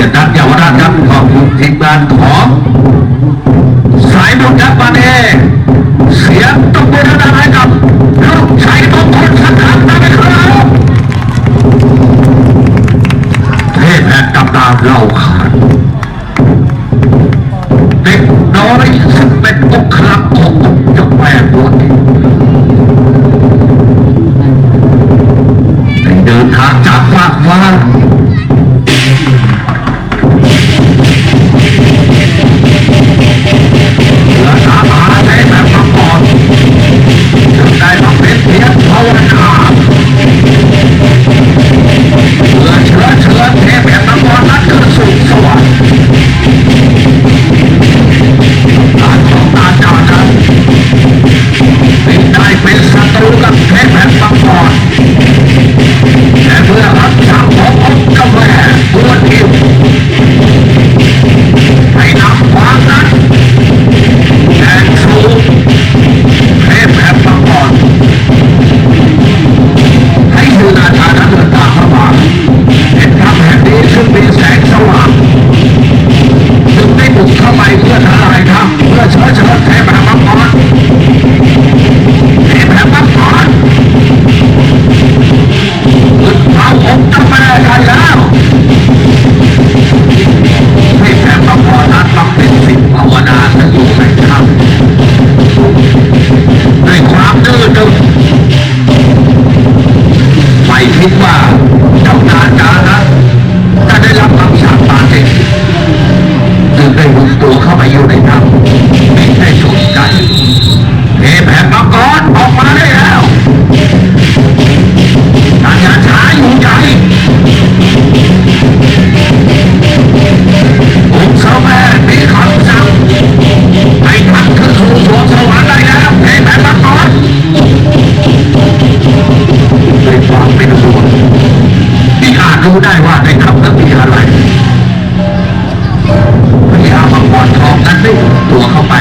สียนัดเยาวราชครับของคุณทีมงานของสายบุญครับมาเอง ได้ว่าได้ทำแล้วมีอะไรพยามังกรทองนั้นได้ตัวเข้าไป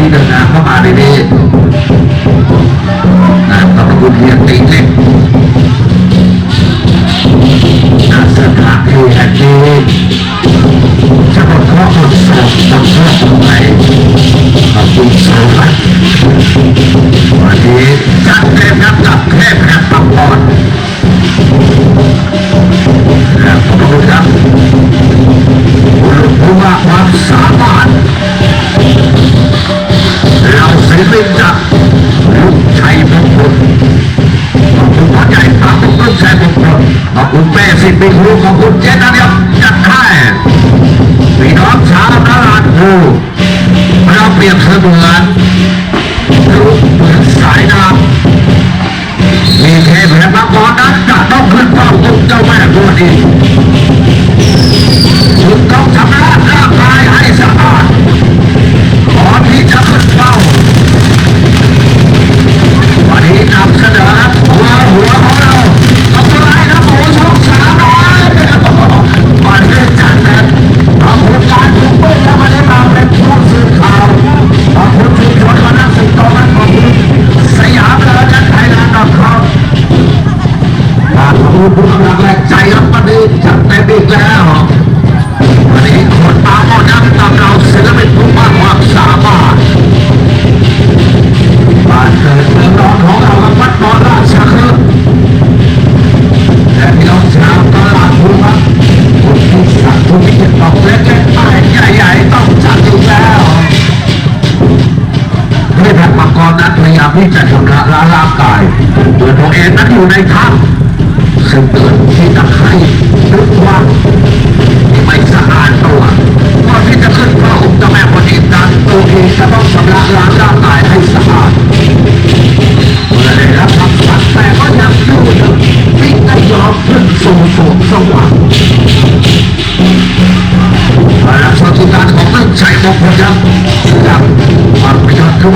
ที่เดินทางเข้ามาในนี้ Erdogan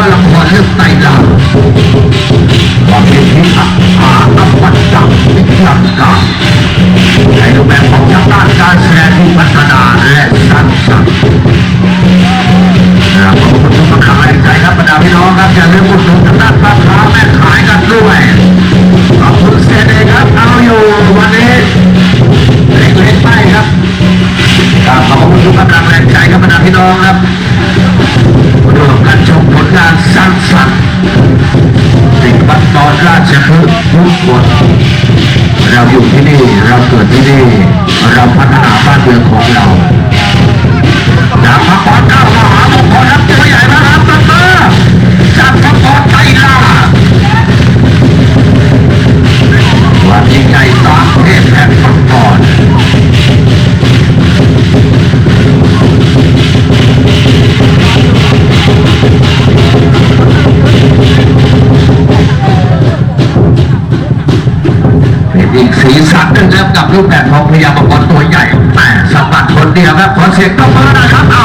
าเราควเลือกไต่เรา คนเราอยู่ที่นี่เราเกิดที่นี่เราพัฒนาบ้านเมืองของเราดาบพระพรเก้าหามงคลรับตัวใหญ่มารับตัวจับพระพรไตลาวันยิ่งใหญ่สามเทพแห่ง รูปแบบของพยาบาลตัวใหญ่แต่สะบัดคนเดียวครับขอเสียงตบมือนะครับเอา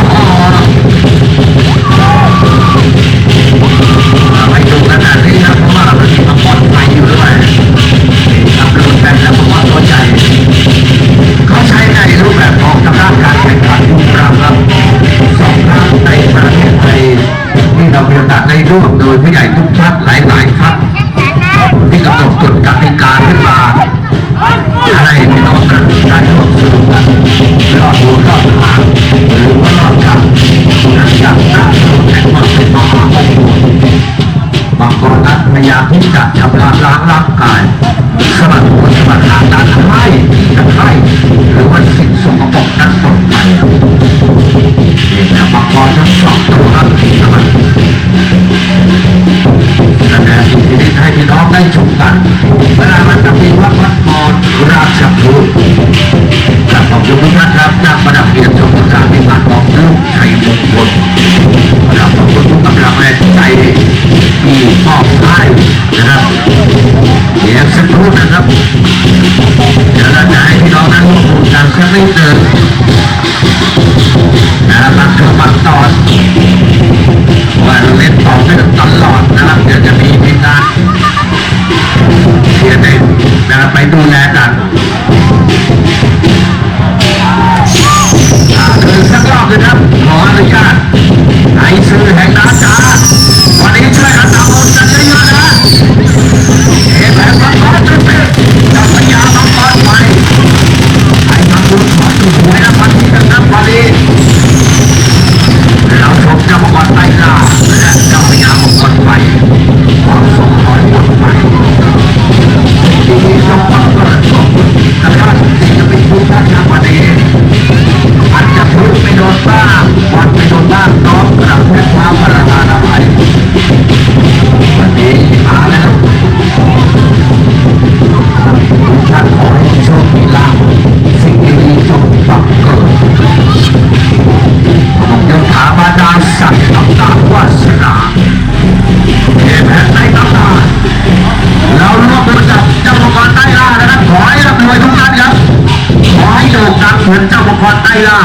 อดไอลา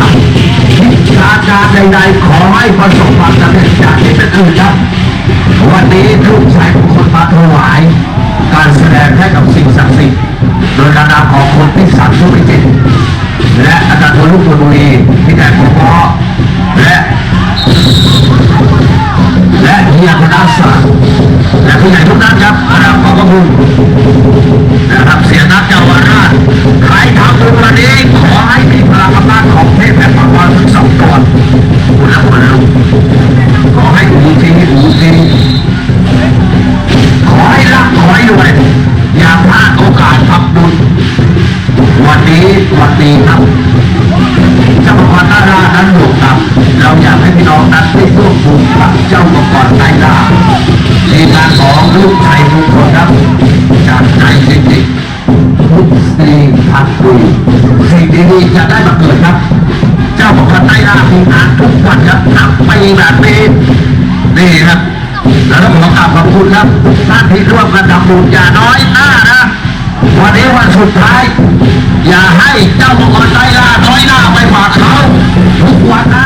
ทางการใดๆขอให้ประสบความสำเร็จจากที่เป็นอื่นครับ วันนี้ทุกชายของคนมาถวาย การแสดงให้กับสิ่งศักดิ์สิทธิ์โดยนารนำของคนที่สังสุริจิตและอาจารย์วรุษบุรีที่แต่งของพ่อและ และเฮียคุณอาสาและผู้ใหญ่ทุกท่านครับขอบพระคุณนะครับเสียนักเจ้าวาดใครทำบุญวันนี้ขอให้มีพลังอาจของเทพและมังกทั้งสองตนคุณและคุณลูกขอให้คุณทิ้งคุณทิ้ นับปีแบบนี้นี่ครับแล้วขอกราบขอบคุณครับท่านที่ร่วมกันทำบุญอย่าน้อยหน้านะ วันนี้วันสุดท้าย อย่าให้เจ้ามังกรใต้ล่าน้อยหน้าไปฝากเขาทุกวันนะ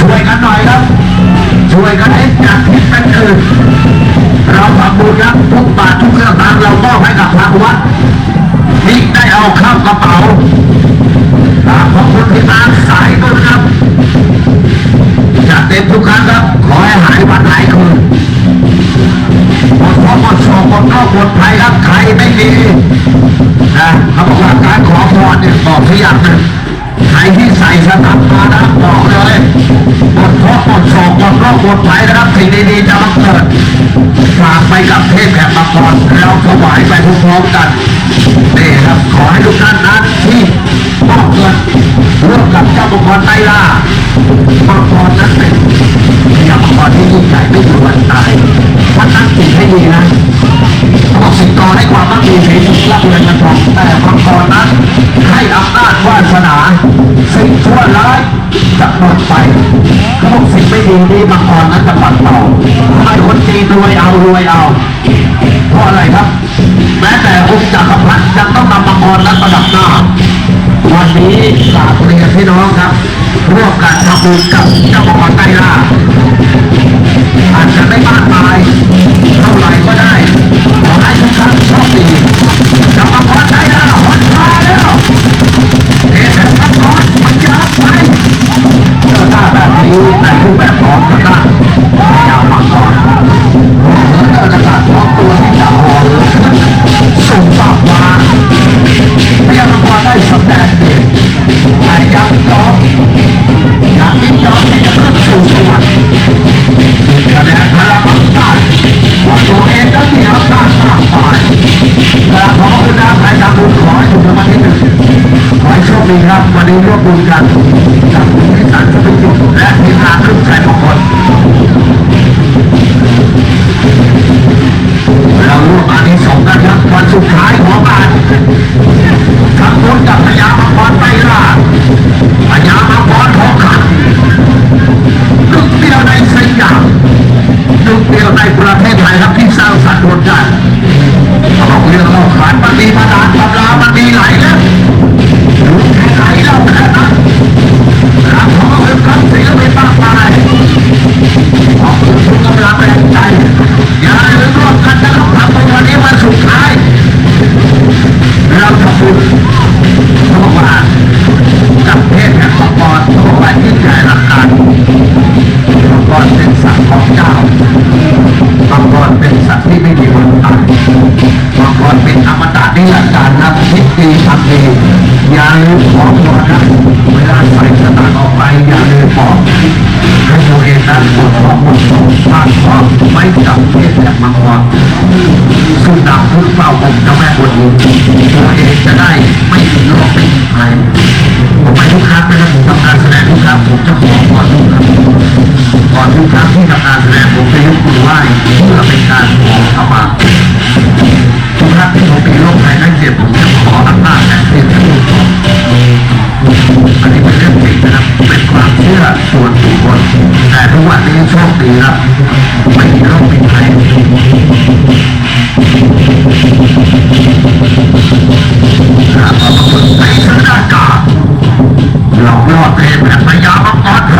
ช่วยกันหน่อยครับ ช่วยกันให้จากทิศเป็นอื่นเราทำบุญครับ คหมดภัยนะครับสิ่งดีๆจะมาเกิดฝากไปกับเทพแห่งมังกรเราถวายไปพร้อมๆกันนี่ครับขอให้ทุกท่านนั้นที่มอบเงินร่วมกับเจ้ามังกรไตรล่ามังกรนั้นเป็นพญามังกรที่ยิ่งใหญ่ไม่มีวันตายท่านตั้งจิตให้ดีนะเขาบอกสิ่งโตให้ความมั่งมี สีสุขร่ำเงินเงินทองแต่มังกรนั้นให้อำนาจวาสนา สิ่งชั่วร้ายจะหมดไปเขาบอกสิ่งไม่ดีนี้มังกรนั้นจะปัดเป่าทำไมคนจีนรวยเอารวยเอาเพราะอะไรครับ แม้แต่องค์จักรพรรดิยังต้องนำมังกรนั้นประดับหน้าวันนี้กราบเรียนพี่น้องครับร่วมกันทำบุญกับเจ้ามังกรไตรล่าอาจจะไม่มากมายเท่าไหร่ก็ได้ขอให้ทุกท่านโชคดี แล้วหอนมาแล้วเอ๊ะแต่มังมันยาวไปเจอแบบนี้ในรูปแบบของพระนายาวมังกร เดียวในประเทศไทยครับที่สร้างสรรค์ผลงานเขาบอกเรื่องเล่าขานมันมีมานานตำรามันมีหลายเล่ม ร์นะคิดดีทำดีอย่าลืมของตัวนะเวลาใส่สตางค์ออกไปอย่าลืมบอกให้ตัวเองนั้นหมดของหมดสมมากพอไม่จับเทศแบบมังกรสุดดำทุกเฝ้าองค์เจ้าแม่บนดินตัวเองจะได้ไม่มีโรคไม่มีภัยผมไปทุกครั้งนะครับผมทำการแสดงทุกครั้งผมจะขอพรทุกครั้งก่อนทุกครั้งที่ทำงานแสดงผมจะยกมือไหว้เพื่อเป็นการขอขมา ทุกครั้งที่ผมมีโรคภัยไข้เจ็บผมจะขออำนาจและเพียงแค่ลูกอันนี้เป็นเรื่องจริงนะครับเป็นความเชื่อส่วนบุคคลแต่ทุกวันนี้โชคดีครับไม่มีโรคมีภัยครับขอบคุณไปสักการะหลอกล่อเทพและพยามังกรไฟ